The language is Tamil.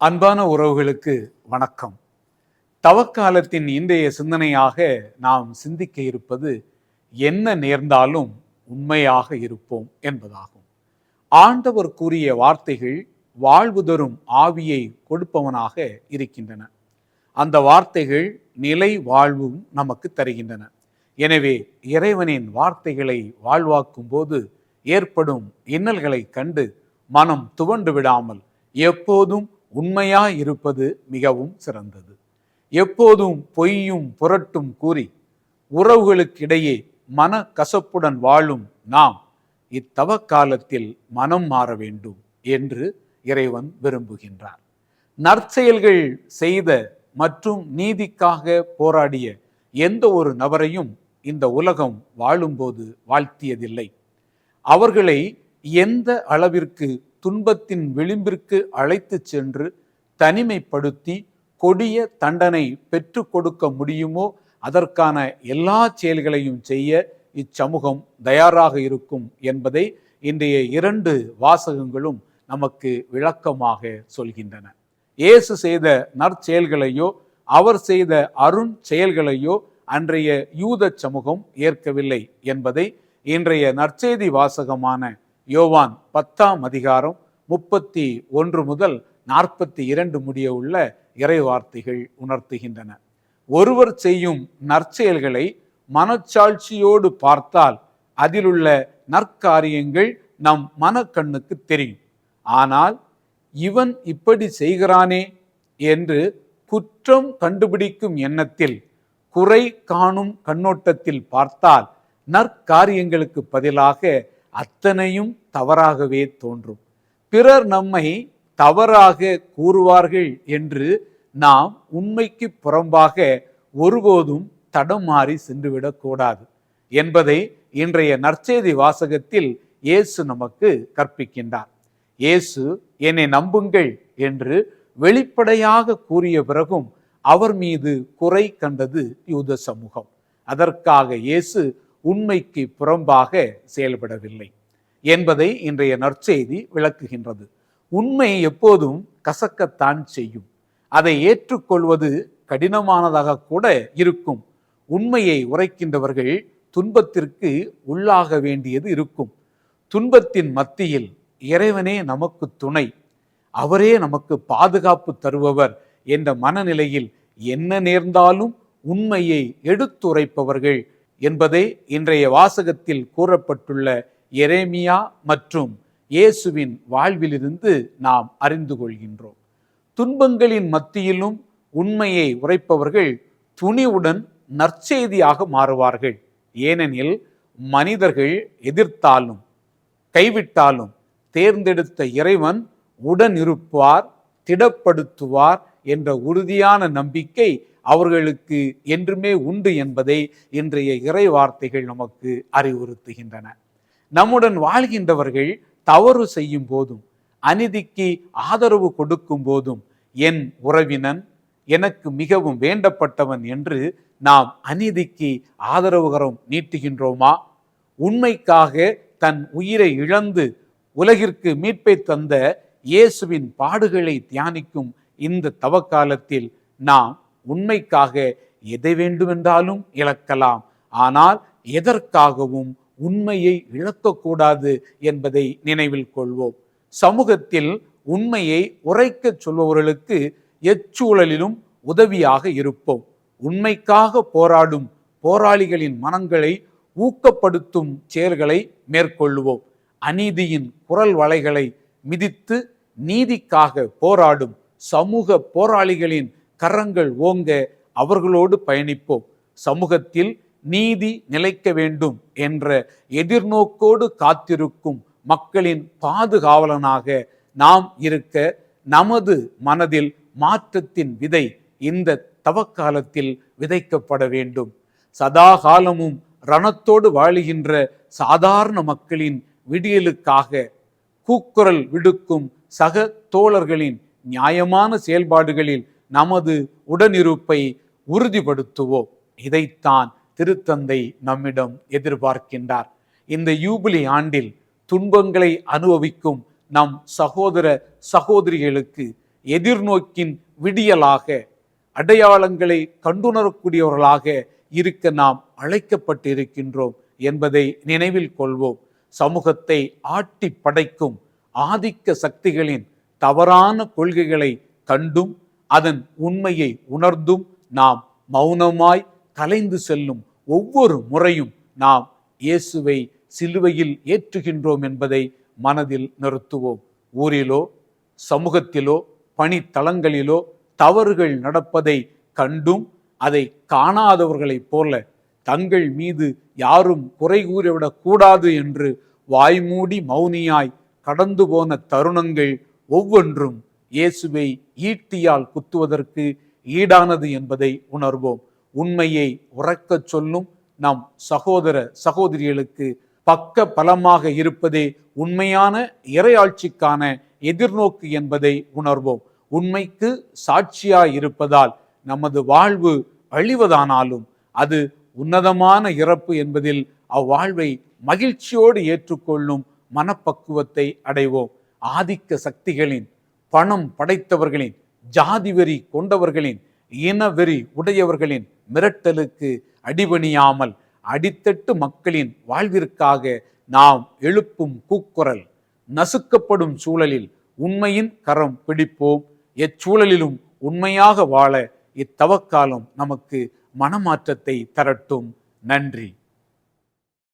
அன்பான உறவுகளுக்கு வணக்கம். தவக்காலத்தின் இன்றைய சிந்தனையாக நாம் சிந்திக்க இருப்பது என்ன நேர்ந்தாலும் உண்மையாக இருப்போம் என்பதாகும். ஆண்டவர் கூறிய வார்த்தைகள் வாழ்வு தரும் ஆவியை கொடுப்பவனாக இருக்கின்றன. அந்த வார்த்தைகள் நிலை வாழ்வும் நமக்கு தருகின்றன. எனவே இறைவனின் வார்த்தைகளை வாழ்வாக்கும் போது ஏற்படும் இன்னல்களை கண்டு மனம் துவண்டு விடாமல் எப்போதும் உண்மையாய் இருப்பது மிகவும் சிறந்தது. எப்போதும் பொய்யும் புரட்டும் கூறி உறவுகளுக்கிடையே மன கசப்புடன் வாழும் நாம் இத்தவ காலத்தில் மனம் மாற வேண்டும் என்று இறைவன் விரும்புகின்றார். நற்செயல்கள் செய்த மற்றும் நீதிக்காக போராடிய எந்த ஒரு நபரையும் இந்த உலகம் வாழும்போது வாழ்த்தியதில்லை. அவர்களை எந்த அளவிற்கு துன்பத்தின் விளிம்பிற்கு அழைத்து சென்று தனிமைப்படுத்தி கொடிய தண்டனை பெற்று கொடுக்க முடியுமோ அதற்கான எல்லா செயல்களையும் செய்ய இச்சமூகம் தயாராக இருக்கும் என்பதை இன்றைய இரண்டு வாசகங்களும் நமக்கு விளக்கமாக சொல்கின்றன. இயேசு செய்த நற்செயல்களையோ அவர் செய்த அருண் செயல்களையோ அன்றைய யூத சமூகம் ஏற்கவில்லை என்பதை இன்றைய நற்செய்தி வாசகமான யோவான் பத்தாம் அதிகாரம் முப்பத்தி ஒன்று முதல் நாற்பத்தி இரண்டு முடிய உள்ள இறை வார்த்தைகள் உணர்த்துகின்றன. ஒருவர் செய்யும் நற்செயல்களை மனச்சாட்சியோடு பார்த்தால் அதிலுள்ள நற்காரியங்கள் நம் மனக்கண்ணுக்கு தெரியும். ஆனால் இவன் இப்படி செய்கிறானே என்று குற்றம் கண்டுபிடிக்கும் எண்ணத்தில் குறை காணும் கண்ணோட்டத்தில் பார்த்தால் நற்காரியங்களுக்கு பதிலாக அத்தனையும் தவறாகவே தோன்றும். பிறர் நம்மை தவறாக கூறுவார்கள் என்று நாம் உண்மைக்கு புறம்பாக ஒருபோதும் தடமாறி மாறி சென்றுவிடக்கூடாது என்பதை இன்றைய நற்செய்தி வாசகத்தில் இயேசு நமக்கு கற்பிக்கின்றார். இயேசு என்னை நம்புங்கள் என்று வெளிப்படையாக கூறிய பிறகும் அவர் மீது குறை கண்டது யூத சமூகம். அதற்காக இயேசு உண்மைக்கு புறம்பாக செயல்படவில்லை என்பதை இன்றைய நற்செய்தி விளக்குகின்றது. உண்மை எப்போதும் கசக்கத்தான் செய்யும். அதை ஏற்றுக்கொள்வது கடினமானதாக கூட இருக்கும். உண்மையை உரைக்கின்றவர்கள் துன்பத்திற்கு உள்ளாக வேண்டியது இருக்கும். துன்பத்தின் மத்தியில் இறைவனே நமக்கு துணை. அவரே நமக்கு பாதுகாப்பு தருபவர் என்ற மனநிலையில் என்ன நேர்ந்தாலும் உண்மையை எடுத்துரைப்பவர்கள் என்பதை இன்றைய வாசகத்தில் கூறப்பட்டுள்ள எரேமியா மற்றும் இயேசுவின் வாழ்விலிருந்து நாம் அறிந்து கொள்கின்றோம். துன்பங்களின் மத்தியிலும் உண்மையை உரைப்பவர்கள் துணிவுடன் நற்செய்தியாக மாறுவார்கள். ஏனெனில் மனிதர்கள் எதிர்த்தாலும் கைவிட்டாலும் தேர்ந்தெடுத்த இறைவன் உடன் இருப்பார் திடப்படுத்துவார் என்ற உறுதியான நம்பிக்கை அவர்களுக்கு என்றுமே உண்டு என்பதை இன்றைய இறை வார்த்தைகள் நமக்கு அறிவுறுத்துகின்றன. நம்முடன் வாழ்கின்றவர்கள் தவறு செய்யும் போதும் அநீதிக்கு ஆதரவு கொடுக்கும் போதும் என் உறவினன் எனக்கு மிகவும் வேண்டப்பட்டவன் என்று நாம் அநீதிக்கு ஆதரவுகரம் நீட்டுகின்றோமா? உண்மைக்காக தன் உயிரை இழந்து உலகிற்கு மீட்பை தந்த இயேசுவின் பாடுகளை தியானிக்கும் இந்த தவக்காலத்தில் நாம் உண்மைக்காக எதை வேண்டுமென்றாலும் இழக்கலாம். ஆனால் எதற்காகவும் உண்மையை இழக்கக்கூடாது என்பதை நினைவில் கொள்வோம். சமூகத்தில் உண்மையை உரைக்கச் சொல்பவர்களுக்கு எச்சூழலிலும் உதவியாக இருப்போம். உண்மைக்காக போராடும் போராளிகளின் மனங்களை ஊக்கப்படுத்தும் செயல்களை மேற்கொள்வோம். அநீதியின் குரல் வலைகளை மிதித்து நீதிக்காக போராடும் சமூக போராளிகளின் கரங்கள் ஓங்க அவர்களோடு பயணிப்போம். சமூகத்தில் நீதி நிலைக்க வேண்டும் என்ற எதிர்நோக்கோடு காத்திருக்கும் மக்களின் பாதுகாவலனாக நாம் இருக்க நமது மனதில் மாற்றத்தின் விதை இந்த தவக்காலத்தில் விதைக்கப்பட வேண்டும். சதா காலமும் ரணத்தோடு வாழுகின்ற சாதாரண மக்களின் விடியலுக்காக கூக்குரல் விடுக்கும் சக தோழர்களின் நியாயமான செயல்பாடுகளில் நமது உடனிருப்பை உறுதிப்படுத்துவோம். இதைத்தான் திருத்தந்தை நம்மிடம் எதிர்பார்க்கின்றார். இந்த யூபிலி ஆண்டில் துன்பங்களை அனுபவிக்கும் நம் சகோதர சகோதரிகளுக்கு எதிர்நோக்கின் விடியலாக அடையாளங்களை கண்டுணரக்கூடியவர்களாக இருக்க நாம் அழைக்கப்பட்டிருக்கின்றோம் என்பதை நினைவில் கொள்வோம். சமூகத்தை ஆட்டி படைக்கும் ஆதிக்க சக்திகளின் தவறான கொள்கைகளை கண்டும் அதன் உண்மையை உணர்ந்தும் நாம் மௌனமாய் கலைந்து செல்லும் ஒவ்வொரு முறையும் நாம் இயேசுவை சிலுவையில் ஏற்றுகின்றோம் என்பதை மனதில் நிறுத்துவோம். ஊரிலோ சமூகத்திலோ பணித்தளங்களிலோ தவறுகள் நடப்பதை கண்டும் அதை காணாதவர்களைப் போல தங்கள் மீது யாரும் குறை கூறிவிடக் கூடாது என்று வாய்மூடி மௌனியாய் கடந்து போன தருணங்கள் ஒவ்வொன்றும் இயேசுவை ஈட்டியால் குத்துவதற்கு ஈடானது என்பதை உணர்வோம். உண்மையை உறக்கச் சொல்லும் நம் சகோதர சகோதரிகளுக்கு பக்க பலமாக இருப்பதே உண்மையான இறையாட்சிக்கான எதிர்நோக்கு என்பதை உணர்வோம். உண்மைக்கு சாட்சியாய் இருப்பதால் நமது வாழ்வு அழிவதானாலும் அது உன்னதமான இறப்பு என்பதில் அவ்வாழ்வை மகிழ்ச்சியோடு ஏற்றுக்கொள்ளும் மனப்பக்குவத்தை அடைவோம். ஆதிக்க சக்திகளின் பணம் படைத்தவர்களின் ஜாதி வெறி கொண்டவர்களின் இனவெறி உடையவர்களின் மிரட்டலுக்கு அடிபணியாமல் அடித்தட்டு மக்களின் வாழ்விற்காக நாம் எழுப்பும் கூக்குரல். நசுக்கப்படும் சூழலில் உண்மையின் கரம் பிடிப்போம். எச்சூழலிலும் உண்மையாக வாழ இத்தவக்காலம் நமக்கு மனமாற்றத்தை தரட்டும். நன்றி.